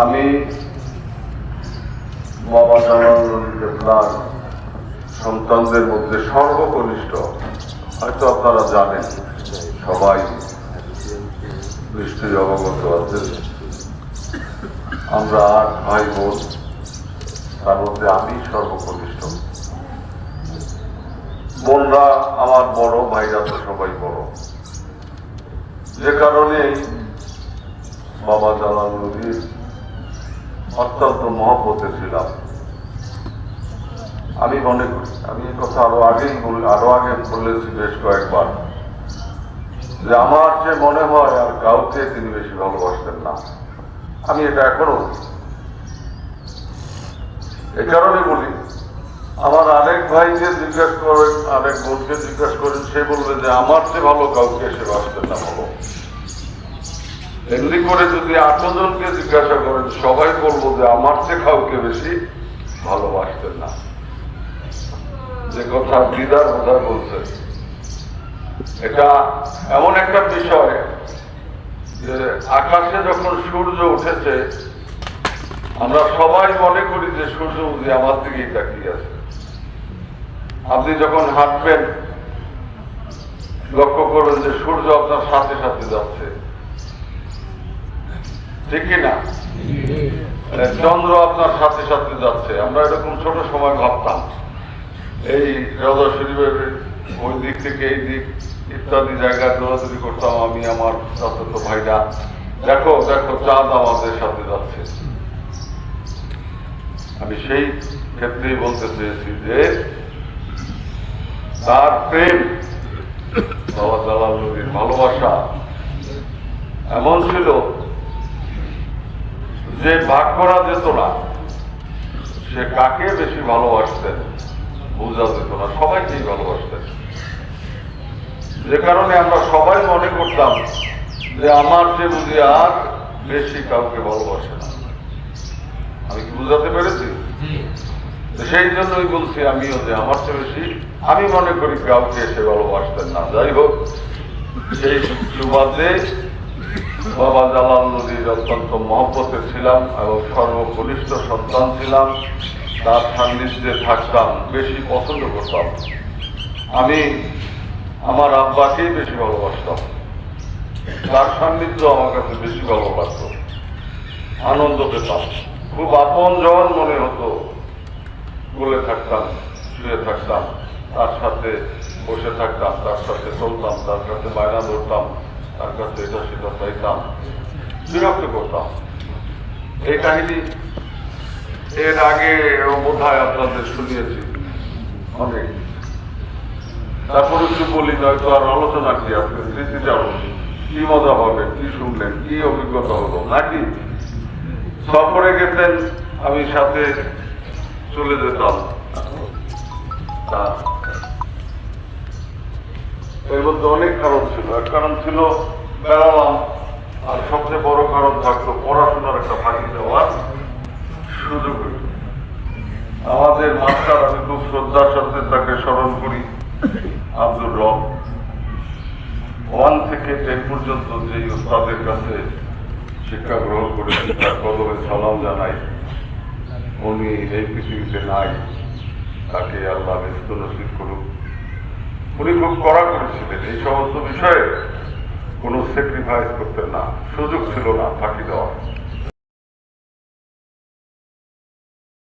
আমি বাবা জালালুল সন্তানদের মধ্যে সর্বকনিষ্ঠ। হয়তো আপনারা জানেন, সবাই নিশ্চয়ই অবগত আছেন আমরা আট ভাই বোন তার মধ্যে আমি সর্বকনিষ্ঠ। বোনরা আমার বড়, ভাইরা তো সবাই বড়। যে কারণে বাবা জালাল নদীর অত্যন্ত মহব্বতে ছিলাম আমি মনে করি, আমি এই কথা আরও আগেই বল- আরও আগে বলেছি বেশ কয়েকবার, যে আমার যে মনে হয় আর কাউকে তিনি বেশি ভালোবাসতেন না আমি এটা এখনও। এই কারণে বলি আমার আরেক ভাইকে জিজ্ঞাসা করেন, আরেক বোনকে জিজ্ঞাসা করেন, সে বলবে যে আমার চেয়ে ভালো কাউকে সে বাসতেন না ভালো এমনি করে যদি আঠারো জনকে জিজ্ঞাসা করেন, সবাই বলব যে আমার চেয়ে কাউকে বেশি ভালোবাসতেন না। যে কথা দিদার বোধহয় বলছে। এটা এমন একটা বিষয় যে আকাশে যখন সূর্য উঠেছে, আমরা সবাই মনে করি যে সূর্য উদয় আমার দিকেই তাকিয়ে আছে। আপনি যখন হাঁটবেন, লক্ষ্য করবেন যে সূর্য আপনার সাথে সাথে যাচ্ছে। ঠিক না? মানে চন্দ্র আপনার সাথে সাথে যাচ্ছে। আমরা এরকম ছোট সময় ভাবতাম। এই রজা শরীফের ওই দিক থেকে এই দিক, ইত্যাদি জায়গায় দৌড়াদৌড়ি করতাম আমি, আমার চাচাত ভাইরা। দেখো দেখো, চাঁদ আমাদের সাথে যাচ্ছে। আমি সেই ক্ষেত্রেই বলতে চেয়েছি যে তার প্রেম বাবা জালালুদ্দিন ভালোবাসা এমন ছিল যে ভাগ করা যেত না। সে কাকে বেশি ভালোবাসতেন বোঝা যেত না, সবাইকেই ভালোবাসতেন। যে কারণে আমরা সবাই মনে করতাম যে আমার যে বুঝি আর বেশি কাউকে ভালোবাসে না। আমি কি বুঝাতে পেরেছি? সেই জন্যই বলছি আমিও যে আমার চেয়ে বেশি, আমি মনে করি কাউকে এসে ভালোবাসতেন না। যাই হোক, সেই সুবাদে বাবা জালাল নদীর অত্যন্ত মহব্বতে ছিলাম এবং সর্বকনিষ্ঠ সন্তান ছিলাম। তার সান্নিধ্যে থাকতাম, বেশি পছন্দ করতাম। আমি আমার আব্বাকেই বেশি ভালোবাসতাম। তার সান্নিধ্য আমার কাছে বেশি ভালো লাগতো। আনন্দ পেতাম। খুব আপন জন মনে হতো। বলে থাকতাম শুয়ে থাকতাম, তার সাথে বসে থাকতাম, তার সাথে চলতাম, তার সাথে বায়না ধরতাম, তার কাছে এটা সেটা চাইতাম, বিরক্ত করতাম। এই কাহিনী এর আগে বোধ হয় আপনাদের শুনিয়েছি অনেক। তারপর একটু বলি, নয়তো আর আলোচনা কি আপনি স্মৃতি যাব কি মজা হবে কি শুনলেন, কি অভিজ্ঞতা হলো, নাকি? সফরে গেছেন, আমি সাথে চলে যেতাম। এর মধ্যে অনেক কারণ ছিল। এক কারণ ছিল, বেড়ালাম, আর সবচেয়ে বড় কারণ থাকতো পড়াশোনার একটা ফাঁকি দেওয়ার সুযোগ আমাদের মাস্টার, আমি খুব শ্রদ্ধার সাথে তাকে স্মরণ করি, আব্দুর রব। ওয়ান থেকে টেন পর্যন্ত যে উস্তাদের কাছে শিক্ষা গ্রহণ করেছি, তার কদমে সালাম জানাই। উনি এই পৃথিবীতে নাই, তাকে আল্লাহ ব্যস্ত নসিব করুক। উনি খুব কড়া করেছিলেন এই সমস্ত বিষয়ে কোনো স্যাক্রিফাইস করতেন না, সুযোগ ছিল না ফাঁকি দেওয়ার।